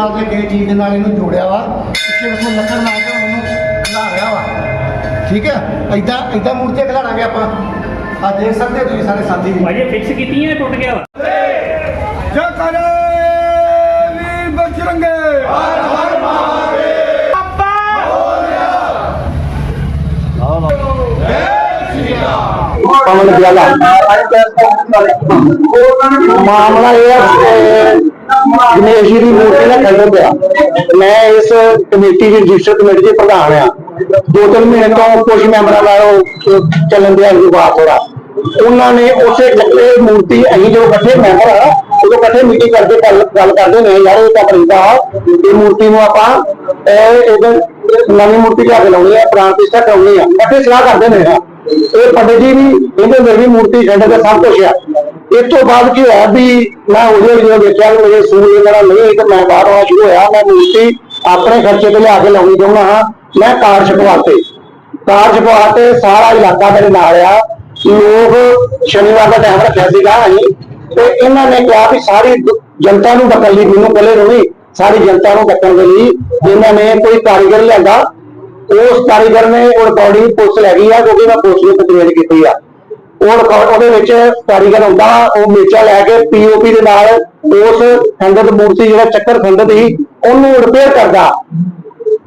ਨਾਲ ਜਾਂ ਕਿਸੇ ਚੀਜ਼ ਦੇ ਨਾਲ ਇਹਨੂੰ ਜੋੜਿਆ ਵਾ ਪਿੱਛੇ ਉਸ ਨੂੰ ਲੱਕੜ ਲਾ ਕੇ ਉਹਨੂੰ ਖਿਲਾਰਿਆ ਵਾ। ਠੀਕ ਹੈ? ਐਦਾਂ ਐਦਾਂ ਮੂਰਤੀਆਂ ਖਿਲਾਰਾਂਗੇ ਆਪਾਂ। ਆ ਦੇਖ ਸਕਦੇ ਹੋ ਤੁਸੀਂ ਸਾਰੇ ਸਾਥੀ। ਵੀ ਭਾਜੀ ਫਿਕਸ ਕੀਤੀ ਹੈ ਟੁੱਟ ਗਿਆ ਵਾ? ਜੈ ਕਰੇ ਵੀਰ ਬਜਰੰਗੇ। ਪਵਨ ਦਿਆਲਾ ਮਾਮਲਾ ਇਹ ਹੈ ਗਣੇਸ਼ ਜੀ ਦੀ ਮੂਰਤੀ ਨਾ ਖੰਡਰ ਪਿਆ ਮੈਂ ਇਸ ਕਮੇਟੀ ਦੀ ਰਜਿਸਟਰ ਕਮੇਟੀ ਦੇ ਪ੍ਰਧਾਨ ਆ। ਦੋ ਤਿੰਨ ਮਹੀਨੇ ਤੋਂ ਕੁਝ ਮੈਂਬਰਾਂ ਨਾਲ ਉਹ ਚੱਲਣ ਦਿਆ ਵਿਵਾਦ ਥੋੜਾ ਉਹਨਾਂ ਨੇ ਉਸੇ ਇਕੱਠੇ ਮੂਰਤੀ, ਅਸੀਂ ਜੋ ਇਕੱਠੇ ਮੈਂਬਰ ਆ, ਉਦੋਂ ਇਕੱਠੇ ਮੀਟਿੰਗ ਕਰਕੇ ਗੱਲ ਗੱਲ ਕਰਦੇ ਨੇ, ਯਾਰ, ਇਹ ਤਾਂ ਬਣਦਾ ਇਹ ਮੂਰਤੀ ਨੂੰ ਆਪਾਂ, ਇਹ, ਇਹਦੇ ਨਵੀਂ ਮੂਰਤੀ ਲਿਆ ਕੇ ਲਾਉਣੀ ਆ, ਪ੍ਰਾਣ ਪ੍ਰਤਿਸ਼ਠਾ ਕਰਾਉਣੀ ਆ। ਇਕੱਠੇ ਸਲਾਹ ਕਰਦੇ ਨੇ। ਇਹ ਪੰਡਿਤ ਜੀ ਵੀ ਇਹਦੇ ਮੇਰੀ ਮੂਰਤੀ ਛੱਡ ਕੇ ਸਭ ਕੁਝ ਆ। ਇਸ ਤੋਂ ਬਾਅਦ ਕੀ ਹੋਇਆ ਵੀ ਮੈਂ ਉਹਦੇ ਜਦੋਂ ਦੇਖਿਆ ਕਿ ਮੇਰੇ ਸੂਲ ਵਗੈਰਾ ਨਹੀਂ, ਤੇ ਮੈਂ ਬਾਹਰ ਆਉਣਾ ਸ਼ੁਰੂ ਹੋਇਆ। ਮੈਂ ਮੂਰਤੀ ਆਪਣੇ ਖਰਚੇ ਤੇ ਲਿਆ ਕੇ ਲਾਉਣੀ ਚਾਹੁੰਦਾ ਹਾਂ। ਮੈਂ ਕਾਰ ਛਕਵਾਤੇ ਕਾਰ ਛਕਵਾਤੇ ਸਾਰਾ ਇਲਾਕਾ ਮੇਰੇ ਨਾਲ ਆ। ਲੋਕ ਸ਼ਨੀਵਾਰ ਦਾ ਟਾਈਮ ਰੱਖਿਆ ਸੀਗਾ ਅਸੀਂ। ਤੇ ਇਹਨਾਂ ਨੇ ਕਿਹਾ ਵੀ ਸਾਰੀ ਜਨਤਾ ਨੂੰ ਡੱਕਣ ਲਈ ਮੈਨੂੰ ਕੱਲੇ ਨੂੰ ਨਹੀਂ ਸਾਰੀ ਜਨਤਾ ਨੂੰ ਡੱਕਣ ਦੇ ਲਈ ਇਹਨਾਂ ਨੇ ਕੋਈ ਕਾਰੀਗਰ ਲਿਆਂਦਾ। ਉਸ ਕਾਰੀਗਰ ਨੇ ਉਹ ਰਿਕਾਰਡਿੰਗ ਪੁਲਿਸ ਲੈ ਗਈ ਆ, ਕਿਉਂਕਿ ਮੈਂ ਪੁਲਿਸ ਨੂੰ ਕੰਪਲੇਂਟ ਕੀਤੀ ਆ। ਉਹ ਰਿਕਾਰਡ ਉਹਦੇ ਵਿੱਚ ਕਾਰੀਗਰ ਹੁੰਦਾ, ਉਹ ਮੇਚਾ ਲੈ ਕੇ ਪੀਓਪੀ ਦੇ ਨਾਲ ਉਸ ਖੰਡਤ ਮੂਰਤੀ, ਜਿਹੜਾ ਚੱਕਰ ਖੰਡਤ ਸੀ, ਉਹਨੂੰ ਰਿਪੇਅਰ ਕਰਦਾ।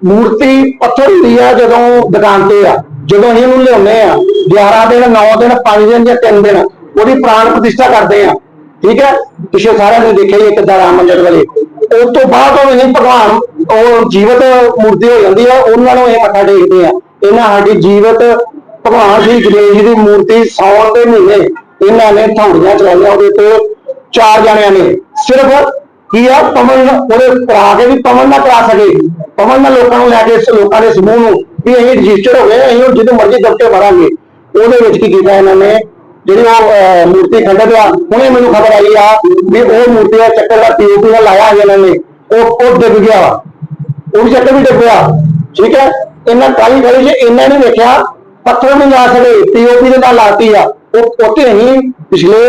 ਮੂਰਤੀ ਪੱਥਰ ਹੁੰਦੀ ਆ ਜਦੋਂ ਦੁਕਾਨ ਤੇ ਆ, ਜਦੋਂ ਅਸੀਂ ਉਹਨੂੰ ਲਿਆਉਂਦੇ ਆ 11 ਦਿਨ 9 ਦਿਨ 5 ਦਿਨ ਜਾਂ 3 ਦਿਨ ਉਹਦੀ ਪ੍ਰਾਣ ਪ੍ਰਤਿਸ਼ਠਾ ਕਰਦੇ ਆ। ਠੀਕ ਹੈ? ਤੁਸੀਂ ਸਾਰਿਆਂ ਨੇ ਦੇਖਿਆ ਹੀ ਕਿੱਦਾਂ ਰਾਮ ਮੰਦਰ ਵਾਲੇ। ਉਸ ਤੋਂ ਬਾਅਦ ਉਹ ਨਹੀਂ ਭਗਵਾਨ, ਉਹ ਜੀਵਤ ਮੂਰਤੀ ਹੋ ਜਾਂਦੀ ਆ, ਉਹਨਾਂ ਨੂੰ ਇਹ ਮੱਥਾ ਟੇਕਦੇ ਆ। ਇਹਨਾਂ ਸਾਡੀ ਜੀਵਤ ਭਗਵਾਨ ਸ਼੍ਰੀ ਗਣੇਸ਼ ਜੀ ਦੀ ਮੂਰਤੀ ਸਾਉਣ ਦੇ ਮਹੀਨੇ ਇਹਨਾਂ ਨੇ ਥੌੜੀਆਂ ਚਲਾਈਆਂ, ਉਹਦੇ ਤੇ ਚਾਰ ਜਣਿਆਂ ਨੇ। ਸਿਰਫ ਕੀ ਆ, ਪਵਨ ਉਹਦੇ ਕਰਾ ਕੇ ਵੀ ਪਵਨ ਨਾ ਕਰਾ ਸਕੇ। ਪਵਨ ਨਾਲ ਲੋਕਾਂ ਨੂੰ ਲੈ ਕੇ ਇਸ ਲੋਕਾਂ ਦੇ ਸਮੂਹ ਨੂੰ ਵੀ ਅਸੀਂ ਰਜਿਸਟਰ ਹੋ ਗਏ, ਅਸੀਂ ਹੁਣ ਜਦੋਂ ਮਰਜ਼ੀ ਦਫ਼ਤਰ ਭਰਾਂਗੇ ਉਹਦੇ ਵਿੱਚ ਕੀ ਕੀਤਾ ਇਹਨਾਂ ਨੇ ਜਿਹੜੀ ਉਹ ਮੂਰਤੀ ਖੰਡਤ ਆ ਹੁਣੇ ਮੈਨੂੰ ਖਬਰ ਆਈ ਆ ਵੀ ਉਹ ਮੂਰਤੀ ਦਾ ਚੱਕਰ ਦਾ ਪੀਓਪੀ ਨਾਲ ਲਾਇਆ ਸੀ ਇਹਨਾਂ ਨੇ। ਉਹ ਉਹ ਡਿੱਗ ਗਿਆ। ਵਾ ਉਹ ਵੀ ਚੱਕਰ ਵੀ ਡਿੱਗਿਆ ਠੀਕ ਹੈ? ਇਹਨਾਂ ਕਾਲੀ ਗਲੀ 'ਚ ਇਹਨਾਂ ਨੇ ਵੇਖਿਆ ਪੱਥਰ ਨਹੀਂ ਲਾ ਸਕੇ ਪੀਓਪੀ ਦੇ ਨਾਲ ਲਾਤੀ ਆ। ਉਹ ਉੱਥੇ ਅਸੀਂ ਪਿਛਲੇ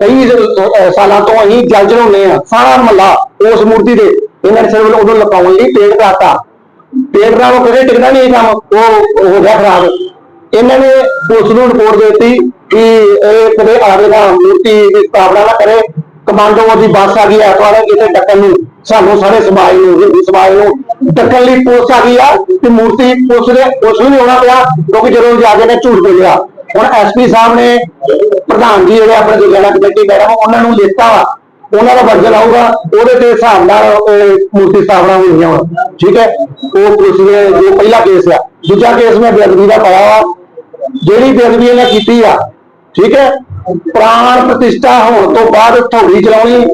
ਕਈ ਸਾਲਾਂ ਤੋਂ ਅਸੀਂ ਜਲ ਚੜਾਉਂਦੇ ਆ, ਸਾਰਾ ਮਹੱਲਾ ਉਸ ਮੂਰਤੀ ਦੇ ਇਹਨਾਂ ਨੇ ਸਿਰਫ ਉਦੋਂ ਲਪਾਉਣ ਲਈ ਪੇੜ ਕਰਤਾ। ਪੇੜ ਨਾਲ ਉਹ ਕਦੇ ਟਿਕਦਾ ਨਹੀਂ ਇਹ ਕੰਮ ਉਹ ਹੋ ਗਿਆ ਖਰਾਬ। ਇਹਨਾਂ ਨੇ ਪੁਲਿਸ ਨੂੰ ਰਿਪੋਰਟ ਦੇ ਦਿੱਤੀ ਕਿ ਇਹ ਕਦੇ ਆਵੇਗਾ ਮੂਰਤੀ ਦੀ ਸਥਾਪਨਾ ਨਾ ਕਰੇ। ਕਮਾਂਡੋ ਦੀ ਬੱਸ ਆ ਗਈ ਐਤਵਾਰ ਕਿਤੇ ਡੱਕਣ ਨੂੰ। ਸਾਨੂੰ ਸਾਰੇ ਸਮਾਜ ਨੂੰ, ਹਿੰਦੂ ਸਮਾਜ ਨੂੰ ਡੱਕਣ ਲਈ ਪੁਲਿਸ ਆ ਗਈ ਆ ਕਿ ਮੂਰਤੀ ਪੁਲਿਸ ਦੇ ਪੁਲਿਸ ਨੂੰ ਨਹੀਂ ਆਉਣਾ ਪਿਆ, ਕਿਉਂਕਿ ਜਦੋਂ ਜਾ ਕੇ ਨੇ ਝੂਠ ਬੋਲਿਆ। ਹੁਣ ਐਸਪੀ ਸਾਹਿਬ ਨੇ ਪ੍ਰਧਾਨ ਜੀ ਜਿਹੜੇ ਆਪਣੇ ਦੁਰਗਿਆਨਾ ਕਮੇਟੀ ਮੈਡਮ ਉਹਨਾਂ ਨੂੰ ਲਿਖਤਾ ਵਾ। ਉਹਨਾਂ ਦਾ ਵਰਜਨ ਆਊਗਾ, ਉਹਦੇ ਤੇ ਹਿਸਾਬ ਨਾਲ ਮੂਰਤੀ ਸਥਾਪਨਾ ਹੋਈਆਂ ਵਾ। ਠੀਕ ਹੈ? ਉਹ ਪੁਲਿਸ ਦੇ ਜੋ ਪਹਿਲਾ ਕੇਸ ਆ। ਦੂਜਾ ਕੇਸ ਮੈਂ ਬੇਅਦਬੀ ਦਾ ਪਾਇਆ ਵਾ। ਜਿਹੜੀ ਬੇਅਦਬੀ ਇਹਨੇ ਕੀਤੀ ਆ, ਠੀਕ ਹੈ? ਪ੍ਰਾਣ ਪ੍ਰਤਿਸ਼ਠਾ ਹੋਣ ਤੋਂ ਬਾਅਦ ਥੋੜੀ ਚਲਾਉਣੀ,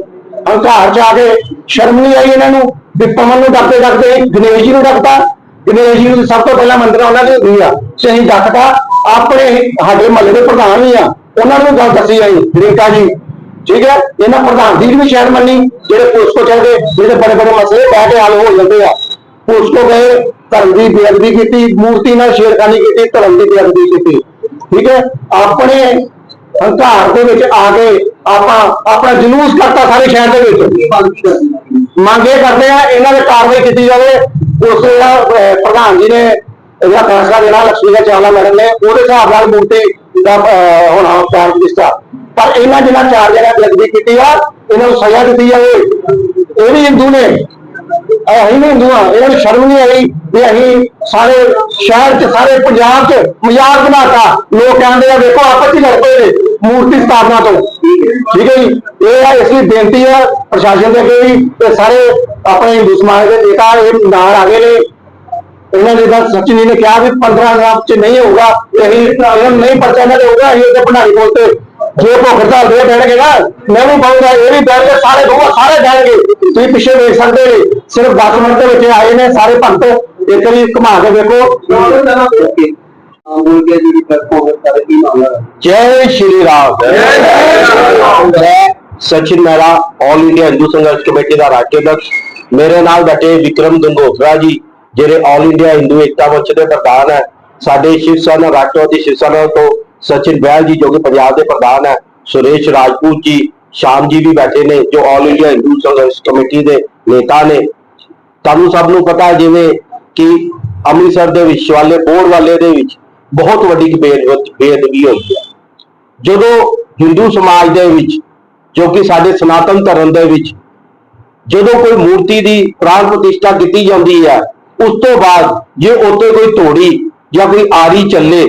ਹੰਕਾਰ ਚ ਆ ਕੇ ਸ਼ਰਮ ਨਹੀਂ ਆਈ ਇਹਨਾਂ ਨੂੰ, ਵੀ ਪਵਨ ਨੂੰ ਡੱਕਦੇ ਡੱਕਦੇ ਗਣੇਸ਼ ਜੀ ਨੂੰ ਡੱਕਦਾ ਗਣੇਸ਼ ਜੀ ਨੂੰ ਸਭ ਤੋਂ ਪਹਿਲਾਂ ਮੰਦਿਰ ਉਹਨਾਂ ਦੇ ਹੁੰਦੀ ਆ ਤੇ ਅਸੀਂ ਡੱਕਦਾ ਆਪਣੇ ਸਾਡੇ ਮਹੱਲੇ ਦੇ ਪ੍ਰਧਾਨ ਵੀ ਆ, ਉਹਨਾਂ ਨੂੰ ਗੱਲ ਦੱਸੀ ਆਈ ਰੇਕਾ ਜੀ। ਠੀਕ ਹੈ, ਇਹਨਾਂ ਪ੍ਰਧਾਨ ਦੀ ਵੀ ਸ਼ਾਇਦ ਮੰਨੀ, ਜਿਹੜੇ ਪੁਲਿਸ ਕੋ ਚਲ ਗਏ ਜਿਹੜੇ ਬੜੇ ਬੜੇ ਮਸਲੇ ਬਹਿ ਕੇ ਹੱਲ ਹੋ ਜਾਂਦੇ ਆ। ਪੁਲਿਸ ਕੋ ਗਏ, ਧਰਮ ਦੀ ਬੇਅਦਬੀ ਕੀਤੀ, ਮੂਰਤੀ ਨਾਲ ਛੇੜਖਾਨੀ ਕੀਤੀ, ਧਰਮ ਦੀ ਬੇਅਦਬੀ ਕੀਤੀ। ਠੀਕ ਹੈ, ਆਪਣੇ ਹੰਕਾਰ ਦੇ ਵਿੱਚ ਆ ਕੇ ਆਪਾਂ ਆਪਣਾ ਜਲੂਸ ਕਰਤਾ ਸਾਰੇ ਸ਼ਹਿਰ ਦੇ ਵਿੱਚ। ਮੰਗ ਇਹ ਕਰਦੇ ਆ ਇਹਨਾਂ ਦੇ ਕਾਰਵਾਈ ਕੀਤੀ ਜਾਵੇ। ਉਸ ਜਿਹੜਾ ਪ੍ਰਧਾਨ ਜੀ ਨੇ ਇਹਦਾ ਫੈਸਲਾ ਦੇਣਾ ਲక్ష్ਮੀ ਦਾ ਚਾਵਲਾ ਮੈਡਮ ਨੇ ਉਹਦੇ ਹਿਸਾਬ ਨਾਲ ਮੂਰਤੀ ਦਾ ਅਹ, ਹੋਣਾ ਪ੍ਰਾਣ ਪ੍ਰਤਿਸ਼ਠਾ ਪਰ ਇਹਨਾਂ ਜਿਹਨਾਂ ਚਾਰ ਜਗ੍ਹਾ ਬੇਅਦਬੀ ਕੀਤੀ ਆ ਇਹਨਾਂ ਨੂੰ ਸਜ਼ਾ ਦਿੱਤੀ ਜਾਵੇ। ਇਹ ਵੀ ਹਿੰਦੂ ਨੇ। ਅਸੀਂ ਵੀ ਹਿੰਦੂ ਆ ਇਹਨਾਂ ਨੂੰ ਸ਼ਰਮ ਨਹੀਂ ਆਈ ਵੀ ਅਸੀਂ ਸਾਰੇ ਸ਼ਹਿਰ 'ਚ ਸਾਰੇ ਪੰਜਾਬ 'ਚ ਮਜ਼ਾਕ ਬਣਾਤਾ। ਲੋਕ ਕਹਿੰਦੇ ਆ ਵੇਖੋ ਆਪਸ 'ਚ ਹੀ ਲੜ ਨੇ। ਮੂਰਤੀ ਸਥਾਪਨਾ ਤੋਂ। ਠੀਕ ਹੈ ਜੀ? ਇਹ ਆ, ਇਸ ਲਈ ਬੇਨਤੀ ਆ ਪ੍ਰਸ਼ਾਸਨ ਦੇ ਅੱਗੇ ਵੀ ਤੇ ਸਾਰੇ ਆਪਣੇ ਹਿੰਦੂ ਸਮਾਜ ਦੇ ਨੇਤਾ ਇਹ ਨਾਲ ਆ ਗਏ ਨੇ। ਇਹਨਾਂ ਨੇ ਤਾਂ ਸਚਿਨ ਨੇ ਕਿਹਾ ਵੀ 15 ਅਗਸਤ 'ਚ ਨਹੀਂ ਹੋਊਗਾ, ਤੇ ਇਹਨਾਂ ਨਹੀਂ ਪਰਚਾ ਇਹਨਾਂ ਦੇ ਹੋਊਗਾ, ਅਸੀਂ ਤੇ ਭੰਡਾਰੀ ਕੋਲ ਤੇ ਜੇ ਭੁੱਖ ਹੜਤਾਲ ਦੇ ਬੈਣਗੇ ਨਾ, ਮੈਂ ਵੀ ਪਾਉਂਗਾ ਇਹ ਵੀ ਬੈਠ ਕੇ ਸਾਰੇ ਦੋਵਾਂ ਸਾਰੇ ਬੈਣਗੇ ਤੁਸੀਂ ਪਿੱਛੇ ਵੇਖ ਸਕਦੇ ਸਿਰਫ 10 ਮਿੰਟ ਦੇ ਵਿੱਚ ਆਏ ਨੇ ਸਾਰੇ ਭੰਤ ਇੱਕ ਵਾਰੀ ਘੁਮਾ ਕੇ ਦੇਖੋ। ਵੇਖੋ ਜੈ ਸ਼੍ਰੀ ਰਾਮ ਮੈਂ Sachin Mehra all India Hindu Sangharsh committee ਦਾ ਰਾਸ਼ਟਰੀ ਅਧਿਕਸ਼ ਮੇਰੇ ਨਾਲ ਬੈਠੇ ਵਿਕਰਮ ਗੰਗੋਤਰਾ ਜੀ ਜਿਹੜੇ ਆਲ ਇੰਡੀਆ ਹਿੰਦੂ ਏਕਤਾ ਮੰਚ ਦੇ ਪ੍ਰਧਾਨ ਹੈ ਸਾਡੇ ਸ਼ਿਵ ਸੈਨਾ ਰਾਸ਼ਟਰਵਾਦੀ ਸ਼ਿਵ ਸੈਨਾ ਤੋਂ ਸਚਿਨ ਬਹਿਲ ਜੀ ਜੋ ਕਿ ਪੰਜਾਬ ਦੇ ਪ੍ਰਧਾਨ ਹੈ ਸੁਰੇਸ਼ ਰਾਜਪੂਤ ਜੀ ਸ਼ਾਮ ਜੀ ਵੀ ਬੈਠੇ ਨੇ ਜੋ ਆਲ ਇੰਡੀਆ ਹਿੰਦੂ ਸੰਘਰਸ਼ ਕਮੇਟੀ ਦੇ ਨੇਤਾ ਨੇ ਤੁਹਾਨੂੰ ਸਭ ਨੂੰ ਪਤਾ ਹੈ ਜਿਵੇਂ ਕਿ ਅੰਮ੍ਰਿਤਸਰ ਦੇ ਵਿੱਚ ਸ਼ਿਵਾਲੇ ਬੋਰਡ ਵਾਲੇ ਦੇ ਵਿੱਚ ਬਹੁਤ ਵੱਡੀ ਬੇਦ- ਬੇਅਦਬੀ ਹੋਈ ਹੈ। ਜਦੋਂ ਹਿੰਦੂ ਸਮਾਜ ਦੇ ਵਿੱਚ, ਜੋ ਕਿ ਸਾਡੇ ਸਨਾਤਨ ਧਰਮ ਦੇ ਵਿੱਚ, ਜਦੋਂ ਕੋਈ ਮੂਰਤੀ ਦੀ ਪ੍ਰਾਣ ਪ੍ਰਤਿਸ਼ਠਾ ਕੀਤੀ ਜਾਂਦੀ ਹੈ, ਉਸ ਤੋਂ ਬਾਅਦ ਜੇ ਉੱਤੇ ਕੋਈ ਧੋੜੀ ਜਾਂ ਕੋਈ ਆਰੀ ਚੱਲੇ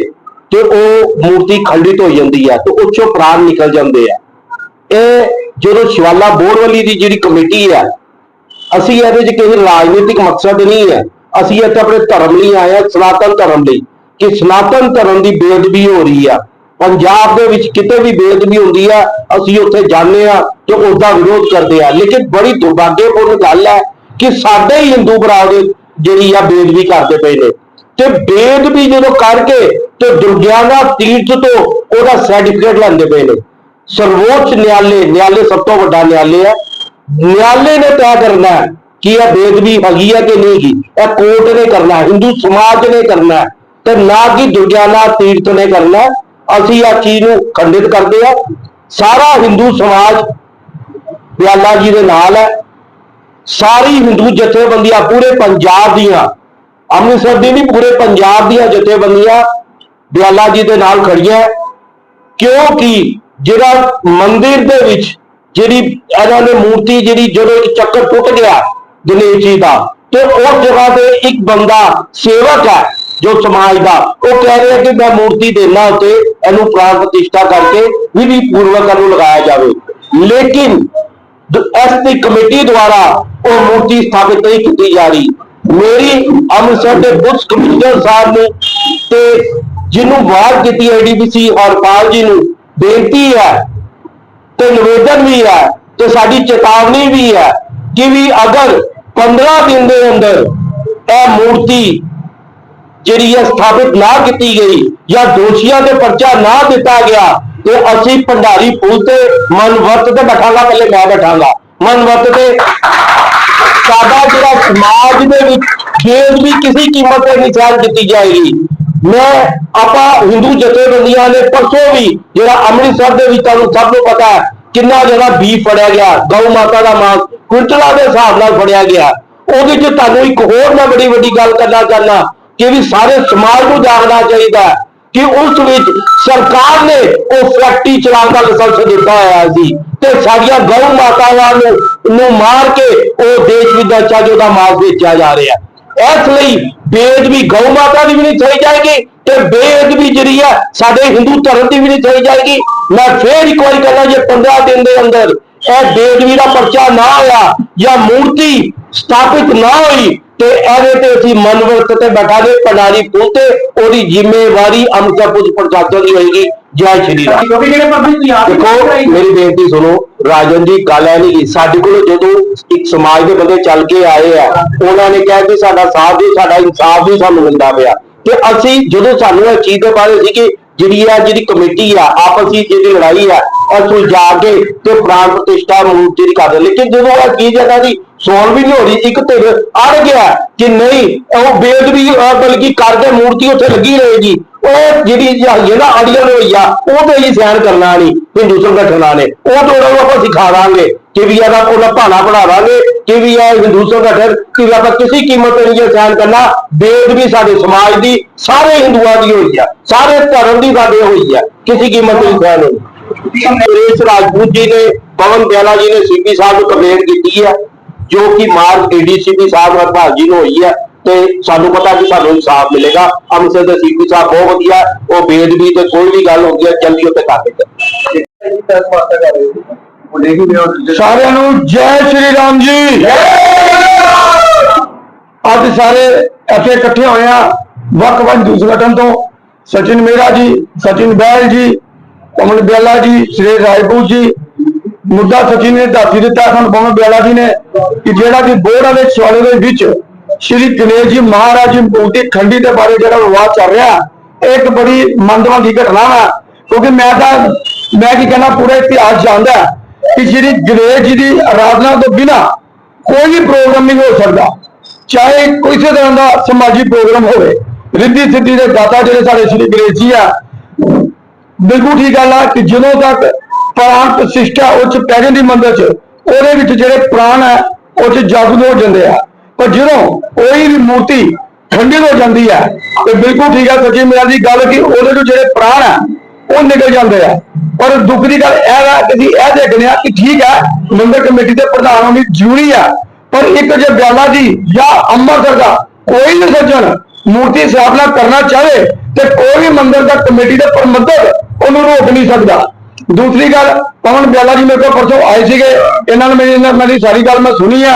ਤੇ ਉਹ ਮੂਰਤੀ ਖੰਡਿਤ ਹੋ ਜਾਂਦੀ ਹੈ ਤੇ ਉਸ ਪ੍ਰਾਣ ਨਿਕਲ ਜਾਂਦੇ ਆ। ਇਹ ਜਦੋਂ ਸ਼ਿਵਾਲਾ ਬੋਰਡਵਲੀ ਦੀ ਜਿਹੜੀ ਕਮੇਟੀ ਹੈ, ਅਸੀਂ ਇਹਦੇ 'ਚ ਕਿਸੇ ਰਾਜਨੀਤਿਕ ਮਕਸਦ ਨਹੀਂ ਹੈ। ਅਸੀਂ ਇੱਥੇ ਆਪਣੇ ਧਰਮ ਲਈ ਆਏ ਹਾਂ, ਸਨਾਤਨ ਧਰਮ ਲਈ। ਕਿ ਸਨਾਤਨ ਧਰਮ ਦੀ ਬੇਅਦਬੀ ਹੋ ਰਹੀ ਆ। ਪੰਜਾਬ ਦੇ ਵਿੱਚ ਕਿਤੇ ਵੀ ਬੇਅਦਬੀ ਹੁੰਦੀ ਆ, ਅਸੀਂ ਉੱਥੇ ਜਾਂਦੇ ਆ ਤੇ ਉਸ ਦਾ ਵਿਰੋਧ ਕਰਦੇ ਆ। ਲੇਕਿਨ ਬੜੀ ਦੁਰਭਾਗਿਆਪੂਰਨ ਗੱਲ ਹੈ ਕਿ ਸਾਡੇ ਹੀ ਹਿੰਦੂ ਭਰਾ ਦੇ ਜਿਹੜੀ ਆ ਬੇਅਦਬੀ ਕਰਦੇ ਪਏ ਨੇ। ਤੇ ਬੇਅਦਬੀ ਜਦੋਂ ਕਰਕੇ ਤੇ ਦੁਰਗਿਆਨਾ ਤੀਰਥ ਤੋਂ ਉਹਦਾ ਸਰਟੀਫਿਕੇਟ ਲੈਂਦੇ ਪਏ ਨੇ। ਸਰਵੋੱਚ ਨਿਆਲੇ ਨਿਆਲੇ ਸਭ ਤੋਂ ਵੱਡਾ ਨਿਆਲੇ ਹੈ ਨਿਆਲੇ ਨੇ ਤੈਅ ਕਰਨਾ ਕਿ ਇਹ ਬੇਦਬੀ ਹੈਗੀ ਹੈ ਕਿ ਨਹੀਂ ਹੈਗੀ। ਇਹ ਕੋਰਟ ਨੇ ਕਰਨਾ ਹਿੰਦੂ ਸਮਾਜ ਨੇ ਕਰਨਾ ਤੇ ਨਾ ਕਿ ਦੁਰਗਿਆਨਾ ਤੀਰਥ ਨੇ ਕਰਨਾ, ਅਸੀਂ ਇਸ ਚੀਜ਼ ਨੂੰ ਖੰਡਿਤ ਕਰਦੇ ਆ ਸਾਰਾ ਹਿੰਦੂ ਸਮਾਜ ਬਿਆਲਾ ਜੀ ਦੇ ਨਾਲ ਹੈ। ਸਾਰੀ ਹਿੰਦੂ ਜਥੇਬੰਦੀਆਂ ਪੂਰੇ ਪੰਜਾਬ ਦੀਆਂ, ਅੰਮ੍ਰਿਤਸਰ ਦੀ ਨਹੀਂ, ਪੂਰੇ ਪੰਜਾਬ ਦੀਆਂ ਜਥੇਬੰਦੀਆਂ ਬਿਆਲਾ ਜੀ ਦੇ ਨਾਲ ਖੜੀਆਂ। ਕਿਉਂਕਿ ਜਿਹੜਾ ਮੰਦਿਰ ਦੇ ਵਿੱਚ ਜਿਹੜੀ ਇਹਨਾਂ ਨੇ ਮੂਰਤੀ ਜਿਹੜੀ ਜਦੋਂ ਇੱਕ ਚੱਕਰ ਟੁੱਟ ਗਿਆ ਗਣੇਸ਼ ਜੀ ਦਾ, ਤੇ ਉਸ ਜਗ੍ਹਾ ਤੇ ਇੱਕ ਬੰਦਾ ਸੇਵਕ ਹੈ। ਜੋ ਸਮਾਜ ਦਾ, ਉਹ ਕਹਿ ਰਿਹਾ ਕਿ ਮੈਂ ਮੂਰਤੀ ਦੇਣਾ ਉੱਤੇ ਇਹਨੂੰ ਪ੍ਰਾਣ ਪ੍ਰਤਿਸ਼ਠਾ ਕਰਕੇ ਵਿਧੀ ਪੂਰਵਕ ਇਹਨੂੰ ਲਗਾਇਆ ਜਾਵੇ। ਲੇਕਿਨ ਦ- ਕਮੇਟੀ ਦੁਆਰਾ ਉਹ ਮੂਰਤੀ ਸਥਾਪਿਤ ਨਹੀਂ ਕੀਤੀ ਜਾ ਰਹੀ। ਮੇਰੀ ਅੰਮ੍ਰਿਤਸਰ ਦੇ ਬੁੱਧ ਕਮਿਸ਼ਨਰ ਸਾਹਿਬ ਨੂੰ ਤੇ ਜਿਹਨੂੰ ਬਾਹਰ ਕੀਤੀ ਐਡੀਬੀਸੀ ਹਰਪਾਲ ਜੀ ਨੂੰ ਬੇਨਤੀ ਹੈ ਤੇ ਨਿਵੇਦਨ ਵੀ ਹੈ ਤੇ ਸਾਡੀ ਚੇਤਾਵਨੀ ਵੀ ਹੈ ਕਿ ਵੀ ਅਗਰ 15 ਦਿਨ ਦੇ ਅੰਦਰ ਇਹ ਮੂਰਤੀ ਜਿਹੜੀ ਹੈ ਸਥਾਪਿਤ ਨਾ ਕੀਤੀ ਗਈ ਜਾਂ ਦੋਸ਼ੀਆਂ ਤੇ ਪਰਚਾ ਨਾ ਦਿੱਤਾ ਗਿਆ, ਤੇ ਅਸੀਂ ਭੰਡਾਰੀ ਪੁਲ ਤੇ ਮਨਵਰਤ ਤੇ ਬੈਠਾਂਗਾ, ਪਹਿਲੇ ਮੈਂ ਬੈਠਾਂਗਾ। ਮਨਵਰਤ ਤੇ ਸਾਡਾ ਜਿਹੜਾ ਸਮਾਜ ਦੇ ਵਿੱਚ ਖੇਡ ਵੀ ਕਿਸੇ ਕੀਮਤ ਤੇ ਨਹੀਂ ਸਹਿਣ ਕੀਤੀ ਜਾਏਗੀ। ਮੈਂ ਆਪਾਂ ਹਿੰਦੂ ਜਥੇਬੰਦੀਆਂ ਨੇ ਪਰਸੋਂ ਵੀ ਜਿਹੜਾ ਅੰਮ੍ਰਿਤਸਰ ਦੇ ਵਿੱਚ ਤੁਹਾਨੂੰ ਸਭ ਨੂੰ ਪਤਾ ਹੈ, ਕਿੰਨਾ ਜਿਹੜਾ ਬੀ ਫੜਿਆ ਗਿਆ, ਗਊ ਮਾਤਾ ਦਾ ਮਾਸ ਕੁਇੰਟਲਾਂ ਦੇ ਹਿਸਾਬ ਨਾਲ ਫੜਿਆ ਗਿਆ। ਉਹਦੇ 'ਚ ਤੁਹਾਨੂੰ ਇੱਕ ਹੋਰ ਮੈਂ ਬੜੀ ਵੱਡੀ ਗੱਲ ਕਰਨਾ ਚਾਹੁੰਦਾ ਕਿ ਵੀ ਸਾਰੇ ਸਮਾਜ ਨੂੰ ਜਾਗਣਾ ਚਾਹੀਦਾ ਹੈ ਕਿ ਉਸ ਵਿੱਚ ਸਰਕਾਰ ਨੇ ਉਹ ਫੈਕਟਰੀ ਚਲਾਉਣ ਦਾ ਲਾਇਸੈਂਸ ਦਿੱਤਾ ਹੋਇਆ ਸੀ ਤੇ ਸਾਡੀਆਂ ਗਊ ਮਾਤਾਵਾਂ ਨੂੰ ਨੂੰ ਮਾਰ ਕੇ ਉਹ ਦੇਸ਼ ਵਿਦੇਸ਼ਾਂ 'ਚ ਉਹਦਾ ਮਾਸ ਵੇਚਿਆ ਜਾ ਰਿਹਾ ਇਸ ਲਈ ਬੇਅਦਬੀ ਗਊ ਮਾਤਾ ਦੀ ਵੀ ਨਹੀਂ ਸਹੀ ਜਾਏਗੀ ਤੇ ਬੇਅਦਬੀ ਜਿਹੜੀ ਹੈ ਸਾਡੇ ਹਿੰਦੂ ਧਰਮ ਦੀ ਵੀ ਨਹੀਂ ਸਹੀ ਜਾਏਗੀ। ਮੈਂ ਫੇਰ ਇੱਕ ਵਾਰੀ ਕਹਿੰਦਾ ਜੇ 15 ਦਿਨ ਦੇ ਅੰਦਰ ਇਹ ਬੇਦਵੀ ਦਾ ਪਰਚਾ ਨਾ ਹੋਇਆ ਜਾਂ ਮੂਰਤੀ ਸਥਾਪਿਤ ਨਾ ਹੋਈ ਤੇ ਇਹਦੇ ਤੇ ਅਸੀਂ ਮਨਵਰਤ ਤੇ ਬੈਠਾਂਗੇ ਪਨਾਰੀ ਪੁੱਲ ਤੇ ਉਹਦੀ ਜ਼ਿੰਮੇਵਾਰੀ ਅੰਮ੍ਰਿਤਸਰ ਪੁਲਿਸ ਪ੍ਰਸ਼ਾਸਨ ਦੀ ਹੋਏਗੀ। ਜੈ ਸ਼੍ਰੀ ਰਾਮ। ਕਿਉਂਕਿ ਜਿਹੜੇ ਬੰਦੇ ਤੁਸੀਂ ਆਪ ਦੇਖੋ ਮੇਰੀ ਬੇਨਤੀ ਸੁਣੋ ਰਾਜਨ ਜੀ ਗੱਲ ਹੈ ਨਹੀਂ ਸਾਡੇ ਕੋਲ ਜਦੋਂ ਇੱਕ ਸਮਾਜ ਦੇ ਬੰਦੇ ਚੱਲ ਕੇ ਆਏ ਆ ਉਹਨਾਂ ਨੇ ਕਿਹਾ ਕਿ ਸਾਡਾ ਸਾਥ ਵੀ ਸਾਡਾ ਇਨਸਾਫ ਵੀ ਸਾਨੂੰ ਮਿਲਦਾ ਪਿਆ। ਤੇ ਅਸੀਂ ਜਦੋਂ ਸਾਨੂੰ ਇਹ ਚੀਜ਼ ਦੇ ਬਾਰੇ ਸੀ ਕਿ ਜਿਹੜੀ ਆ ਜਿਹੜੀ ਕਮੇਟੀ ਆ ਆਪਸੀ ਜਿਹੜੀ ਲੜਾਈ ਆ ਇਹ ਸੁਲਝਾ ਕੇ ਤੇ ਪ੍ਰਾਣ ਪ੍ਰਤਿਸ਼ਠਾ ਮੂਰਤੀ ਦੀ ਕਰਦੇ ਲੇਕਿਨ ਜਦੋਂ ਇਹ ਚੀਜ਼ ਇਹਨਾਂ ਦੀ ਸੋਲ ਵੀ ਨਹੀਂ ਹੋ ਰਹੀ, ਇੱਕ ਧਿਰ ਅੜ ਗਿਆ ਕਿ ਨਹੀਂ, ਉਹ ਬੇਅਦਬੀ, ਅਹ ਬਲਕਿ ਕਰਦੇ ਮੂਰਤੀ ਉੱਥੇ ਲੱਗੀ ਰਹੇਗੀ। ਉਹ ਜਿਹੜੀ ਹੈਗੀ ਨਾ ਅੜੀਅਲ ਹੋਈ ਆ ਉਹ ਤੇ ਹੀ ਸਹਿਣ ਕਰਨਾ ਨਹੀਂ, ਹਿੰਦੂ ਸੰਗਠਨਾਂ ਨੇ। ਉਹ ਤੋਂ ਉਹਨਾਂ ਆਪਾਂ ਸਿਖਾ ਦਾਂਗੇ ਕਿ ਵੀ ਇਹਦਾ ਉਹਨਾਂ ਭਾਣਾ ਬਣਾ ਦਾਂਗੇ, ਕਿ ਵੀ ਇਹ ਹਿੰਦੂ ਸੰਗਠਨ, ਕਿ ਆਪਾਂ ਕਿਸੇ ਕੀਮਤ ਤੇ ਨਹੀਂ ਇਹ ਸਹਿਣ ਕਰਨਾ, ਬੇਅਦਬੀ ਸਾਡੇ ਸਮਾਜ ਦੀ, ਸਾਰੇ ਹਿੰਦੂਆਂ ਦੀ ਹੋਈ ਆ, ਸਾਰੇ ਧਰਮ ਦੀ ਸਾਡੇ ਹੋਈ ਆ। ਕਿਸੇ ਕੀਮਤ ਤੇ ਨਹੀਂ। ਸਹਿਣ ਹੋਣੀ ਨਰੇਸ਼ ਰਾਜਪੂਤ ਜੀ ਨੇ, ਪਵਨ ਬਿਆਲਾ ਜੀ ਨੇ, ਸੀਪੀ ਸਾਹਿਬ ਨੂੰ ਕੰਪਲੇਂਟ ਕੀਤੀ ਹੈ ਜੋ ਕਿ ਮਾਰਚ ਏਡੀਸੀਪੀ ਸਾਹਿਬ ਹਰਪਾਲ ਜੀ ਨੂੰ ਹੋਈ ਹੈ ਤੇ ਸਾਨੂੰ ਪਤਾ ਕਿ ਸਾਨੂੰ ਇਨਸਾਫ ਮਿਲੇਗਾ। ਅੰਮ੍ਰਿਤਸਰ ਦੇ ਸੀਪੀ ਸਾਹਿਬ ਬਹੁਤ ਵਧੀਆ ਉਹ ਬੇਦਬੀ ਤੇ ਕੋਈ ਵੀ ਗੱਲ ਹੁੰਦੀ ਹੈ ਜਲਦੀ ਉੱਤੇ ਕਰ ਦਿੰਦੇ ਸਾਰਿਆਂ ਨੂੰ ਜੈ ਸ਼੍ਰੀ ਰਾਮ ਜੀ। ਅੱਜ ਸਾਰੇ ਇੱਥੇ ਇਕੱਠੇ ਹੋਏ ਆ ਵੱਖ ਵੱਖ ਹਿੰਦੂ ਸੰਗਠਨ ਤੋਂ ਸਚਿਨ ਮੇਰਾ ਜੀ ਸਚਿਨ ਬੈਲ ਜੀ ਕਮਲ ਬਿਆਲਾ ਜੀ ਸ਼੍ਰੀ ਰਾਜਪੂਤ ਜੀ ਮੁੱਦਾ ਸਚਿਨ ਨੇ ਦੱਸ ਹੀ ਦਿੱਤਾ ਸਾਨੂੰ ਪਵਨ ਬਿਆਲਾ ਜੀ ਨੇ, ਕਿ ਜਿਹੜਾ ਕਿ ਬੋਰਡਾਂ ਦੇ ਸਵਾਲੇ ਦੇ ਵਿੱਚ ਸ਼੍ਰੀ ਗਣੇਸ਼ ਜੀ ਮਹਾਰਾਜ ਜੀ ਮੂਰਤੀ ਖੰਡੀ ਦੇ ਬਾਰੇ ਜਿਹੜਾ ਵਿਵਾਦ ਚੱਲ ਰਿਹਾ, ਇਹ ਇੱਕ ਬੜੀ ਮੰਦਵਾਦੀ ਘਟਨਾ ਹੈ ਕਿਉਂਕਿ ਮੈਂ ਤਾਂ, ਮੈਂ ਕੀ ਕਹਿੰਦਾ ਪੂਰਾ ਇਤਿਹਾਸ ਜਾਣਦਾ ਕਿ ਸ਼੍ਰੀ ਗਣੇਸ਼ ਜੀ ਦੀ ਆਰਾਧਨਾ ਤੋਂ ਬਿਨਾ ਕੋਈ ਵੀ ਪ੍ਰੋਗਰਾਮ ਨਹੀਂ ਹੋ ਸਕਦਾ। ਚਾਹੇ ਕਿਸੇ ਤਰ੍ਹਾਂ ਦਾ ਸਮਾਜੀ ਪ੍ਰੋਗਰਾਮ ਹੋਵੇ, ਰਿੱਧੀ ਸਿੱਧੀ ਦੇ ਦਾਤਾ ਜਿਹੜੇ ਸਾਡੇ ਸ਼੍ਰੀ ਗਣੇਸ਼ ਜੀ ਆ, ਬਿਲਕੁਲ ਠੀਕ ਗੱਲ ਆ ਕਿ ਜਦੋਂ ਤੱਕ ਪ੍ਰਾਣ ਪ੍ਰਤਿਸ਼ਠਾ ਉੱਚ ਪੈ ਜਾਂਦੀ ਮੰਦਰ 'ਚ, ਉਹਦੇ ਵਿੱਚ ਜਿਹੜੇ ਪ੍ਰਾਣ ਹੈ, ਉਹ 'ਚ ਜਾਗਰੂਕ ਹੋ ਜਾਂਦੇ ਆ। ਪਰ ਜਦੋਂ ਕੋਈ ਵੀ ਮੂਰਤੀ ਖੰਡਿਤ ਹੋ ਜਾਂਦੀ ਹੈ, ਤੇ ਬਿਲਕੁਲ ਠੀਕ ਹੈ ਸੱਚੀ ਮੇਰਾ ਦੀ ਗੱਲ ਕਿ ਉਹਦੇ ਤੋਂ ਜਿਹੜੇ ਪ੍ਰਾਣ ਆ ਉਹ ਨਿਕਲ ਜਾਂਦੇ ਆ। ਪਰ ਦੁੱਖ ਦੀ ਗੱਲ ਇਹ ਹੈ ਕਿ ਅਸੀਂ ਇਹ ਦੇਖਦੇ ਆ ਕਿ ਠੀਕ ਹੈ, ਮੰਦਰ ਕਮੇਟੀ ਦੇ ਪ੍ਰਧਾਨ ਹੋਣੀ ਜ਼ਰੂਰੀ ਆ। ਪਰ ਇੱਕ ਜੇ ਬਿਆਲਾ ਜੀ ਜਾਂ ਅੰਮ੍ਰਿਤਸਰ ਦਾ ਕੋਈ ਵੀ ਸੱਜਣ ਮੂਰਤੀ ਸਥਾਪਨਾ ਕਰਨਾ ਚਾਹੇ, ਤੇ ਕੋਈ ਵੀ ਮੰਦਰ ਦਾ ਕਮੇਟੀ ਦੇ ਪ੍ਰਬੰਧਕ ਉਹਨੂੰ ਰੋਕ ਨਹੀਂ ਸਕਦਾ। ਦੂਸਰੀ ਗੱਲ, ਪਵਨ ਬਿਆਲਾ ਜੀ ਮੇਰੇ ਕੋਲ ਪਰਸੋਂ ਆਏ ਸੀਗੇ। ਇਹਨਾਂ ਨੇ ਮੇਰੀ ਇਹਨਾਂ ਮੇਰੀ ਸਾਰੀ ਗੱਲ ਮੈਂ ਸੁਣੀ ਆ।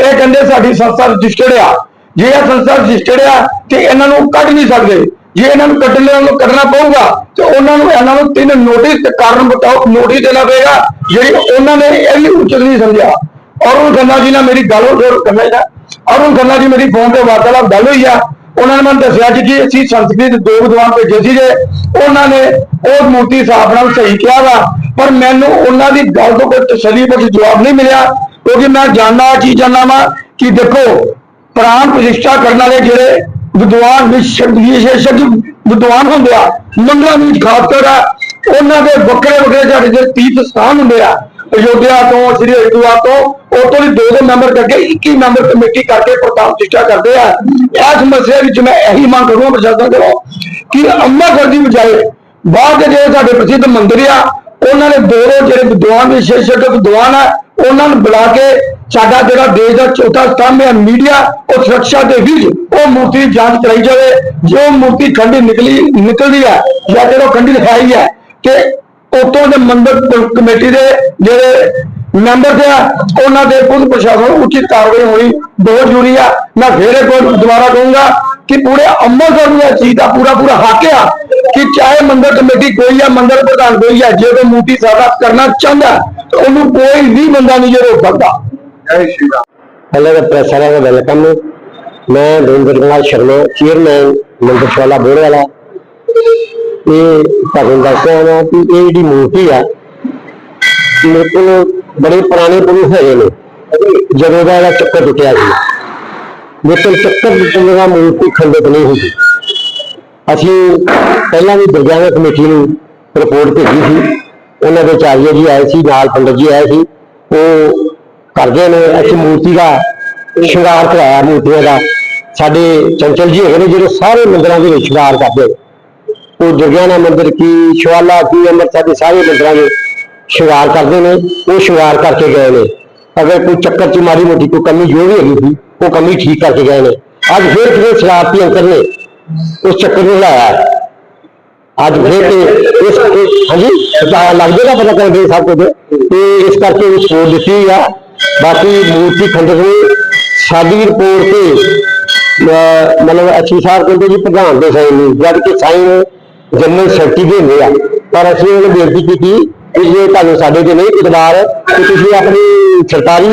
ਇਹ ਕਹਿੰਦੇ ਸਾਡੀ ਸੰਸਥਾ ਰਜਿਸਟਰਡ ਆ। ਜੇ ਇਹ ਸੰਸਥਾ ਰਜਿਸਟਰਡ ਆ, ਤੇ ਇਹਨਾਂ ਨੂੰ ਕੱਢ ਨਹੀਂ ਸਕਦੇ। ਜੇ ਇਹਨਾਂ ਨੂੰ ਕੱਢਣ ਲਈ ਨੂੰ ਕੱਢਣਾ ਪਊਗਾ, ਤੇ ਉਹਨਾਂ ਨੂੰ ਇਹਨਾਂ ਨੂੰ ਤਿੰਨ ਨੋਟਿਸ ਤੇ ਕਾਰਨ ਬਤਾਓ ਨੋਟਿਸ ਦੇਣਾ ਪਏਗਾ, ਜਿਹੜੀ ਉਹਨਾਂ ਨੇ ਇਹ ਵੀ ਉਚਿਤ ਨਹੀਂ ਸਮਝਿਆ। ਅਰੁਣ ਗੰਨਾ ਜੀ ਨਾਲ ਮੇਰੀ ਗੱਲ ਹੋ ਕਰਨਾ ਹੈ ਅਰੁਣ ਗੰਨਾ ਜੀ ਮੇਰੀ ਫੋਨ ਤੇ ਵਾਰਤਾਲਾਪ ਗੱਲ ਹੋਈ ਆ। ਉਹਨਾਂ ਨੇ ਮੈਨੂੰ ਦੱਸਿਆ ਜੀ ਅਸੀਂ ਸੰਸਕ੍ਰਿਤ ਦੋ ਵਿਦਵਾਨ ਭੇਜੇ ਸੀਗੇ। ਉਹਨਾਂ ਨੇ ਉਹ ਮੂਰਤੀ ਸਾਹਿਬ ਨਾਲ ਸਹੀ ਕਿਹਾ ਵਾ ਪਰ ਮੈਨੂੰ ਉਹਨਾਂ ਦੀ ਗੱਲ ਤੋਂ ਕੋਈ ਤਸੱਲੀ ਬਖਸ਼ ਜਵਾਬ ਨਹੀਂ ਮਿਲਿਆ ਕਿਉਂਕਿ ਮੈਂ ਜਾਣਦਾ ਇਹ ਜਾਣਦਾ ਵਾਂ ਕਿ ਦੇਖੋ ਪ੍ਰਾਣ ਪ੍ਰਤਿਸ਼ਠਾ ਕਰਨ ਵਾਲੇ ਜਿਹੜੇ ਵਿਦਵਾਨ ਵਿਸ਼ੇਸ਼ਕ ਵਿਦਵਾਨ ਹੁੰਦੇ ਆ ਮੰਗਲਾਂ ਵਿੱਚ ਖਾਸ ਕਰ ਆ, ਉਹਨਾਂ ਦੇ ਵੱਖਰੇ ਵੱਖਰੇ ਜਿਹੜੇ ਤੀਰਥ ਸਥਾਨ ਹੁੰਦੇ ਆ। ਅਯੋਧਿਆ ਤੋਂ ਸ੍ਰੀ ਹਰਿਦੁਆਰ ਤੋਂ ਉਹ ਤੋਂ ਦੋ ਦੋ ਮੈਂਬਰ ਕਰਕੇ 21 ਮੈਂਬਰ ਕਮੇਟੀ ਕਰਕੇ ਪ੍ਰਤਾਪ ਪ੍ਰਤਿਸ਼ਠਾ ਕਰਦੇ ਆ। ਇਸ ਮਸਲੇ ਵਿੱਚ ਮੈਂ ਇਹੀ ਮੰਗ ਕਰੂੰਗਾ, ਪ੍ਰਸ਼ਾਸਨ ਕੋਲੋਂ, ਕਿ ਅੰਮ੍ਰਿਤਸਰ ਦੀ ਬਜਾਏ ਬਾਹਰ ਦੇ ਜਿਹੜੇ ਸਾਡੇ ਪ੍ਰਸਿੱਧ ਮੰਦਿਰ ਆ, ਉਹਨਾਂ ਨੇ ਦੋ ਜਿਹੜੇ ਵਿਦਵਾਨ ਵਿਸ਼ੇਸ਼ਕ ਵਿਦਵਾਨ ਆ, ਉਹਨਾਂ ਨੂੰ ਬੁਲਾ ਕੇ ਸਾਡਾ ਜਿਹੜਾ ਦੇਸ਼ ਦਾ ਚੌਥਾ ਸਤੰਭ ਹੈ, ਮੀਡੀਆ, ਉਹ ਸੁਰੱਖਿਆ ਦੇ ਵਿੱਚ ਉਹ ਮੂਰਤੀ ਜਾਂਚ ਕਰਾਈ ਜਾਵੇ। ਜੋ ਮੂਰਤੀ ਖੰਡੀ ਨਿਕਲੀ, ਨਿਕਲਦੀ ਹੈ ਜਾਂ ਜਿਹੜਾ ਖੰਡੀ ਦਿਖਾਈ ਹੈ ਕਿ ਉਤੋਂ ਦੇ ਮੰਦਰ ਕਮੇਟੀ ਦੇ ਜਿਹੜੇ ਮੈਂਬਰ ਤੇ ਆ ਉਹਨਾਂ ਦੇ ਪੁਲਿਸ ਪ੍ਰਸ਼ਾਸਨ ਉਚਿਤ ਕਾਰਵਾਈ ਹੋਣੀ ਬਹੁਤ ਜ਼ਰੂਰੀ ਆ। ਮੈਂ ਫੇਰੇ ਕੋਲ ਦੁਬਾਰਾ ਕਹੂੰਗਾ ਕਿ ਪੂਰੇ ਅੰਮ੍ਰਿਤਸਰ ਨੂੰ ਚੀਜ਼ ਦਾ ਪੂਰਾ ਪੂਰਾ ਹੱਕ ਆ ਕਿ ਚਾਹੇ ਮੰਦਰ ਕਮੇਟੀ ਕੋਈ ਆ ਮੰਦਰ ਪ੍ਰਧਾਨ ਕੋਈ ਆ ਜੇ ਕੋਈ ਮੂਤੀ ਸਾਦਾ ਕਰਨਾ ਚਾਹੁੰਦਾ ਉਹਨੂੰ ਕੋਈ ਵੀ ਬੰਦਾ ਨਹੀਂ ਜਿਹੜਾ ਸਕਦਾ। ਜੈ ਸ਼੍ਰੀ ਰਾਮ। ਪਹਿਲੇ ਦਾ ਪ੍ਰੈਸ ਦਾ ਵੈਲਕਮ ਮੈਂ ਦੇਵਿੰਦਰ ਕੁਮਾਰ ਸ਼ਰਮਾ ਚੇਅਰਮੈਨ ਮੰਦਰ ਸ਼ਾਲਾ ਬੋੜ ਵਾਲਾ। ਇਹ ਤੁਹਾਨੂੰ ਦੱਸਿਆ ਨਾ ਕਿ ਇਹ ਜਿਹੜੀ ਮੂਰਤੀ ਆ ਮੇਰੇ ਕੋਲ ਬੜੇ ਪੁਰਾਣੇ ਪੁਰਖ ਹੈਗੇ ਨੇ। ਜਦੋਂ ਦਾ ਇਹਦਾ ਚੱਕਰ ਟੁੱਟਿਆ ਸੀ। ਲੇਕਿਨ ਚੱਕਰ ਟੁੱਟਣ ਦਾ ਮੂਰਤੀ ਖੰਡਿਤ ਨਹੀਂ ਹੁੰਦੀ ਅਸੀਂ ਪਹਿਲਾਂ ਵੀ ਦੁਰਗਿਆਨਾ ਕਮੇਟੀ ਨੂੰ ਰਿਪੋਰਟ ਭੇਜੀ ਸੀ। ਉਹਨਾਂ ਦੇ ਆਚਾਰੀਆ ਜੀ ਆਏ ਸੀ, ਨਾਲ ਪੰਡਤ ਜੀ ਆਏ ਸੀ। ਉਹ ਕਰਦੇ ਨੇ, ਅਸੀਂ ਮੂਰਤੀ ਦਾ ਸ਼ਿੰਗਾਰ ਕਰਾਇਆ, ਮੂਰਤੀਆਂ ਦਾ। ਸਾਡੇ ਚੰਚਲ ਜੀ ਹੈਗੇ ਨੇ, ਜਿਹੜੇ ਸਾਰੇ ਮੰਦਿਰਾਂ ਦੇ ਵਿੱਚ ਸ਼ਿੰਗਾਰ ਕਰਦੇ ਉਹ ਦੁਰਗਿਆਨਾ ਮੰਦਿਰ ਕੀ, ਸ਼ਵਾਲਾ ਕੀ, ਅੰਮ੍ਰਿਤਸਰ ਦੇ ਸਾਰੇ ਮੰਦਰਾਂ ਦੇ ਸ਼ਿੰਗਾਰ ਕਰਦੇ ਨੇ, ਉਹ ਸ਼ਿੰਗਾਰ ਕਰਕੇ ਗਏ ਨੇ। ਅਗਰ ਕੋਈ ਚੱਕਰ ਚ ਮਾੜੀ ਮੋਟੀ ਕੋਈ ਕਮੀ ਜੋ ਵੀ ਹੈਗੀ ਸੀ, ਉਹ ਕਮੀ ਠੀਕ ਕਰਕੇ ਗਏ ਨੇ। ਅੱਜ ਫਿਰ ਕਿਸੇ ਸ਼ਰਾਰਤੀ ਅੰਕਰ ਨੇ, ਉਸ ਚੱਕਰ ਨੂੰ ਲਾਇਆ ਅੱਜ ਫਿਰ ਤੇ ਇਸ ਇਸ- ਹਾਂਜੀ, ਤਾਂ ਲੱਗ ਜਾਏਗਾ ਪਤਾ ਕਰਦੇ ਸਭ ਕੁਝ। ਤੇ ਇਸ ਕਰਕੇ ਉਹ ਸਪੋਰਟ ਦਿੱਤੀ ਆ। ਬਾਕੀ ਮੂਰਤੀ ਖੰਡਰ ਨੇ ਸਾਡੀ ਰਿਪੋਰਟ ਤੇ, ਅਹ, ਮਤਲਬ ਅੱਛੀ ਸਾਹਿਬ ਕਹਿੰਦੇ ਜੀ ਪ੍ਰਧਾਨ ਦੇ ਸਾਈਨ ਨਹੀਂ ਜਦ ਕਿ ਸਾਈਨ ਜਨਰਲ ਸੈਕਟਰੀ ਦੇ ਹੁੰਦੇ ਆ। ਪਰ ਅਸੀਂ ਉਹਨੂੰ ਬੇਨਤੀ ਕੀਤੀ ਕਿ ਜੇ ਤੁਹਾਨੂੰ ਸਾਡੇ ਤੇ ਨਹੀਂ ਇਤਬਾਰ ਕਿ ਤੁਸੀਂ ਆਪਣੀ ਸਰਕਾਰੀ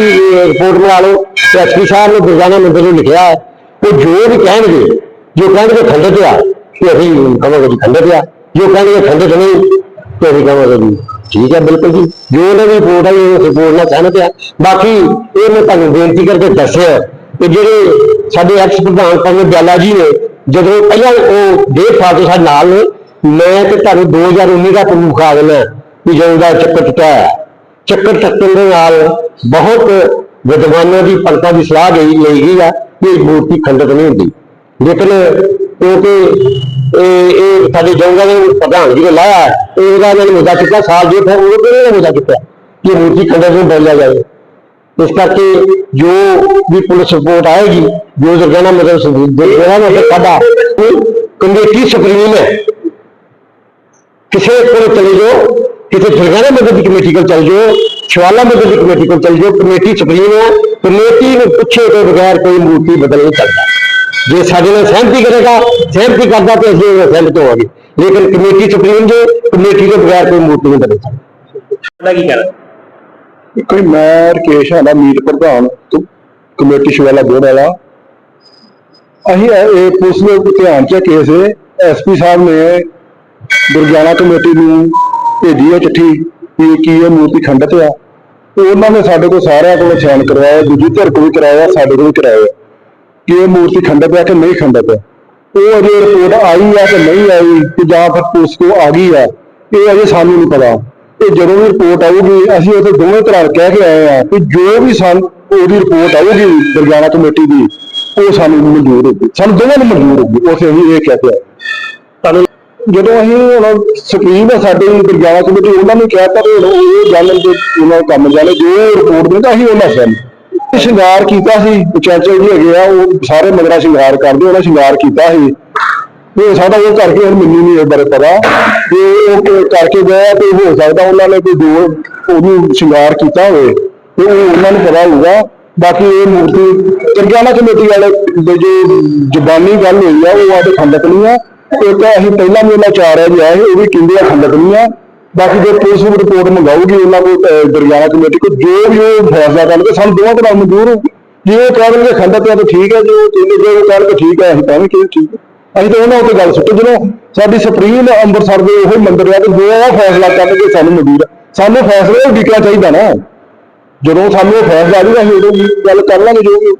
ਰਿਪੋਰਟ ਬਣਾ ਲਓ, ਤੇ ਐਸਪੀ ਸਾਹਿਬ ਨੇ ਦੁਰਗਾਨਾ ਮੰਦਰ ਨੂੰ ਲਿਖਿਆ ਹੈ ਉਹ ਜੋ ਵੀ ਕਹਿਣਗੇ, ਜੋ ਕਹਿਣਗੇ ਖੰਡਿਤ ਆ, ਤੇ ਅਸੀਂ ਕਹਾਂਗੇ ਜੀ ਖੰਡਿਤ ਆ, ਜੋ ਕਹਿਣਗੇ ਖੰਡਿਤ ਨਹੀਂ, ਤੇ ਅਸੀਂ ਕਹਾਂਗੇ ਜੀ ਠੀਕ ਹੈ, ਬਿਲਕੁਲ ਜੀ। ਜੋ ਉਹਨਾਂ ਦੀ ਰਿਪੋਰਟ ਹੈ ਉਹ ਰਿਪੋਰਟ ਨਾਲ ਸਹਿਮਤ ਆ। ਬਾਕੀ ਇਹ ਮੈਂ ਤੁਹਾਨੂੰ ਬੇਨਤੀ ਕਰਕੇ ਦੱਸਿਆ ਕਿ ਜਿਹੜੇ ਸਾਡੇ ਐਕਸ ਪ੍ਰਧਾਨ ਪੰਜ ਬਿਆਲਾ ਜੀ ਨੇ, ਜਦੋਂ ਪਹਿਲਾਂ ਉਹ ਡੇਢ ਸਾਲ ਤੋਂ ਸਾਡੇ ਨਾਲ ਨੇ, ਮੈਂ ਤੇ ਤੁਹਾਨੂੰ 2019 ਦਾ ਪ੍ਰਮੁੱਖ ਆ ਵੀ ਕਿ ਜਦੋਂ ਦਾ ਚੱਕਰ ਟੁੱਟਾ ਚੱਕਰ ਟੱਕਣ ਦੇ ਨਾਲ ਬਹੁਤ ਵਿਦਵਾਨਾਂ ਦੀ ਪੰਕਤਾ ਦੀ ਸਲਾਹ ਗਈ, ਲਈ ਗਈ ਆ ਕਿ ਇਹ ਮੂਰਤੀ ਖੰਡਿਤ ਨਹੀਂ ਹੁੰਦੀ। ਲੇਕਿਨ ਕਿਉਂਕਿ ਇਹ ਇਹ ਸਾਡੇ ਜੰਗਾਂ ਦੇ ਪ੍ਰਧਾਨ ਜੀ ਨੇ ਲਾਇਆ ਇਹਦਾ ਇਹਨਾਂ ਨੇ ਮੁੱਦਾ ਚੁੱਕਿਆ, ਸਾਲ ਜੇ ਫਿਰ ਉਹ ਕਿਹਨੇ ਮੁੱਦਾ ਚੁੱਕਿਆ ਕਿ ਮੂਰਤੀ ਖੰਡਿਤ ਨੂੰ ਬਦਲਿਆ ਜਾਵੇ। ਇਸ ਕਰਕੇ ਜੋ ਵੀ ਪੁਲਿਸ ਰਿਪੋਰਟ ਆਏਗੀ, ਜੋ ਦੁਰਗਾਨਾ ਮਤਲਬ ਦੁਰਗਾਨਾ ਮਤਲਬ ਸਾਡਾ ਕਮੇਟੀ ਸੁਪਰੀਮ ਹੈ। ਕਿਸੇ ਕੋਲ ਚਲੇ ਜਾਓ ਕਿਸੇ ਦੁਰਗਾਨਾ ਮਦਦ ਦੀ ਕਮੇਟੀ ਕੋਲ ਚਲੇ ਜਾਓ ਸ਼ਵਾਲਾ ਮਦਦ ਦੀ ਕਮੇਟੀ ਕੋਲ ਚਲੇ ਜਾਓ ਕਮੇਟੀ ਸੁਪਰੀਮ ਹੈ ਕਮੇਟੀ ਨੂੰ ਪੁੱਛੇ ਤੋਂ ਬਗੈਰ ਕੋਈ ਮੂਰਤੀ ਬਦਲ ਨਹੀਂ ਸਕਦਾ। ਜੇ ਸਾਡੇ ਨਾਲ ਸਹਿਮਤੀ ਕਰੇਗਾ ਸਹਿਮਤੀ ਕਰਦਾ ਤੇ ਅਸੀਂ ਸਹਿਮਤ ਹੋਵਾਂਗੇ। ਲੇਕਿਨ ਕਮੇਟੀ ਸੁਪਰੀਮ ਜੇ ਕਮੇਟੀ ਤੋਂ ਬਗੈਰ ਕੋਈ ਮੂਰਤੀ ਨਹੀਂ ਬਦਲ ਸਕਦਾ। ਕੀ ਕੋਈ ਮੈਂ ਰਕੇਸ਼ ਆਲਾ ਮੀਰ ਪ੍ਰਧਾਨ ਤੋਂ ਕਮੇਟੀ ਸ਼ਿਵਾਲਾ ਬੋਰਡ ਵਾਲਾ। ਅਸੀਂ ਇਹ ਪੁਲਿਸ ਦੇ ਧਿਆਨ ਚ ਕੇਸ ਐਸਪੀ ਸਾਹਿਬ ਨੇ ਦੁਰਗਿਆਨਾ ਕਮੇਟੀ ਨੂੰ ਭੇਜੀ ਹੈ ਚਿੱਠੀ ਕਿ ਕੀ ਇਹ ਮੂਰਤੀ ਖੰਡਿਤ ਆ। ਉਹਨਾਂ ਨੇ ਸਾਡੇ ਕੋਲ ਸਾਰਿਆਂ ਕੋਲ ਚੈਨ ਕਰਵਾਇਆ, ਦੂਜੀ ਧਿਰ ਕੋਲ ਵੀ ਕਰਾਇਆ, ਸਾਡੇ ਕੋਲ ਵੀ ਕਰਾਇਆ। ਕਿ ਇਹ ਮੂਰਤੀ ਖੰਡਿਤ ਆ ਕਿ ਨਹੀਂ ਖੰਡਿਤ ਆ। ਉਹ ਅਜੇ ਰਿਪੋਰਟ ਆਈ ਆ ਕਿ ਨਹੀਂ ਆਈ, ਕਿ ਜਾਂ ਫਿਰ ਪੁਲਿਸ ਕੋ ਆ ਗਈ ਆ, ਇਹ ਅਜੇ ਸਾਨੂੰ ਨਹੀਂ ਪਤਾ। ਤੇ ਜਦੋਂ ਵੀ ਰਿਪੋਰਟ ਆਊਗੀ, ਅਸੀਂ ਉਹਦੇ ਦੋਵੇਂ ਤਰ੍ਹਾਂ ਕਹਿ ਕੇ ਆਏ ਆ ਕਿ ਜੋ ਵੀ ਸਾਨੂੰ, ਉਹਦੀ ਰਿਪੋਰਟ ਆਊਗੀ ਦਰਗਾਨਾ ਕਮੇਟੀ ਦੀ, ਉਹ ਸਾਨੂੰ ਮਨਜ਼ੂਰ ਹੋਊਗੀ। ਸਾਨੂੰ ਦੋਵਾਂ ਨੂੰ ਮਨਜ਼ੂਰ ਹੋਊਗੀ ਉਸੇ ਅਸੀਂ ਇਹ ਕਹਿੰਦੇ ਆ ਤੁਹਾਨੂੰ ਜਦੋਂ ਅਸੀਂ ਹੁਣ ਸੁਪਰੀਮ ਹੈ ਸਾਡੀ ਦਰਗਾਨਾ ਕਮੇਟੀ ਉਹਨਾਂ ਨੇ ਕਿਹਾ ਵੀ ਹੁਣ ਉਹ ਜਾਣਨ ਦੇ ਉਹਨਾਂ ਕੰਮ ਜਾਣੇ, ਜੋ ਰਿਪੋਰਟ ਦਿੰਦਾ ਅਸੀਂ ਉਹਨਾਂ ਸਨ ਸ਼ਿੰਗਾਰ ਕੀਤਾ ਸੀ ਚਾਚਾ ਜੀ ਹੈਗੇ ਆ, ਉਹ ਸਾਰੇ ਮਗਰਾ ਸ਼ਿੰਗਾਰ ਕਰਦੇ, ਉਹਨਾਂ ਸ਼ਿੰਗਾਰ ਕੀਤਾ ਸੀ। ਤੇ ਸਾਡਾ ਉਹ ਕਰਕੇ ਹੁਣ ਮੈਨੂੰ ਨਹੀਂ ਇਹ ਬਾਰੇ ਪਤਾ। ਕਿ ਉਹ ਕਰਕੇ ਗਏ ਤੇ ਹੋ ਸਕਦਾ ਉਹਨਾਂ ਨੇ ਕੋਈ ਦੋ ਉਹਨੂੰ ਸ਼ਿੰਗਾਰ ਕੀਤਾ ਹੋਵੇ, ਤੇ ਉਹ ਉਹਨਾਂ ਨੂੰ ਪਤਾ ਹੋਊਗਾ। ਬਾਕੀ ਇਹ ਮੂਰਤੀ ਦਰਗਾਨਾ ਕਮੇਟੀ ਵਾਲੇ ਦੇ ਜੋ ਜ਼ਬਾਨੀ ਗੱਲ ਹੋਈ ਆ, ਉਹ ਆਦੇ ਖੰਡਕ ਨਹੀਂ ਆ। ਇੱਕ ਅਸੀਂ ਪਹਿਲਾਂ ਵੀ ਉਹਨਾਂ ਚਾਰ ਹੈ ਜਿਆ ਉਹ ਵੀ ਕਹਿੰਦੇ ਆ ਖੰਡਕ ਨਹੀਂ ਆ। ਬਾਕੀ ਜੇ ਪੁਲਿਸ ਨੂੰ ਰਿਪੋਰਟ ਮੰਗਾਊਗੀ ਉਹਨਾਂ ਕੋਲ ਅਹ, ਕਮੇਟੀ ਕੋ ਜੋ ਵੀ ਉਹ ਫੈਸਲਾ ਕਰਨਗੇ ਸਾਨੂੰ ਦੋਵਾਂ ਤਰ੍ਹਾਂ ਮਨਜ਼ੂਰ ਹੋ ਜੇ ਉਹ ਕਹਿਣਗੇ ਖੰਡਕ ਹੈ ਤਾਂ ਠੀਕ ਹੈ ਜੇ ਉਹ ਕਹਿੰਦੇ ਜੇ ਉਹ ਕਹਿਣਗੇ ਠੀਕ ਹੈ ਅਸੀਂ ਤਾਂ ਵੀ ਕਹਿੰਦੇ ਠੀਕ ਹੈ ਅਸੀਂ ਤਾਂ ਉਹਨਾਂ ਉੱਤੇ ਗੱਲ ਸੁੱਟੋ ਜਦੋਂ ਸਾਡੀ ਸੁਪਰੀਮ ਅੰਮ੍ਰਿਤਸਰ ਦੇ ਉਹ ਮੰਦਰ ਆ ਤੇ ਜੋ ਉਹ ਫੈਸਲਾ ਕਰਨਗੇ ਸਾਨੂੰ ਮਨਜ਼ੂਰ ਹੈ ਸਾਨੂੰ ਫੈਸਲਾ ਉਡੀਕਣਾ ਚਾਹੀਦਾ ਨਾ। ਜਦੋਂ ਸਾਨੂੰ ਉਹ ਫੈਸਲਾ ਆ ਜਾਊਗਾ ਅਸੀਂ ਉਦੋਂ ਵੀ ਗੱਲ ਕਰ ਲਾਂਗੇ ਜੋ ਵੀ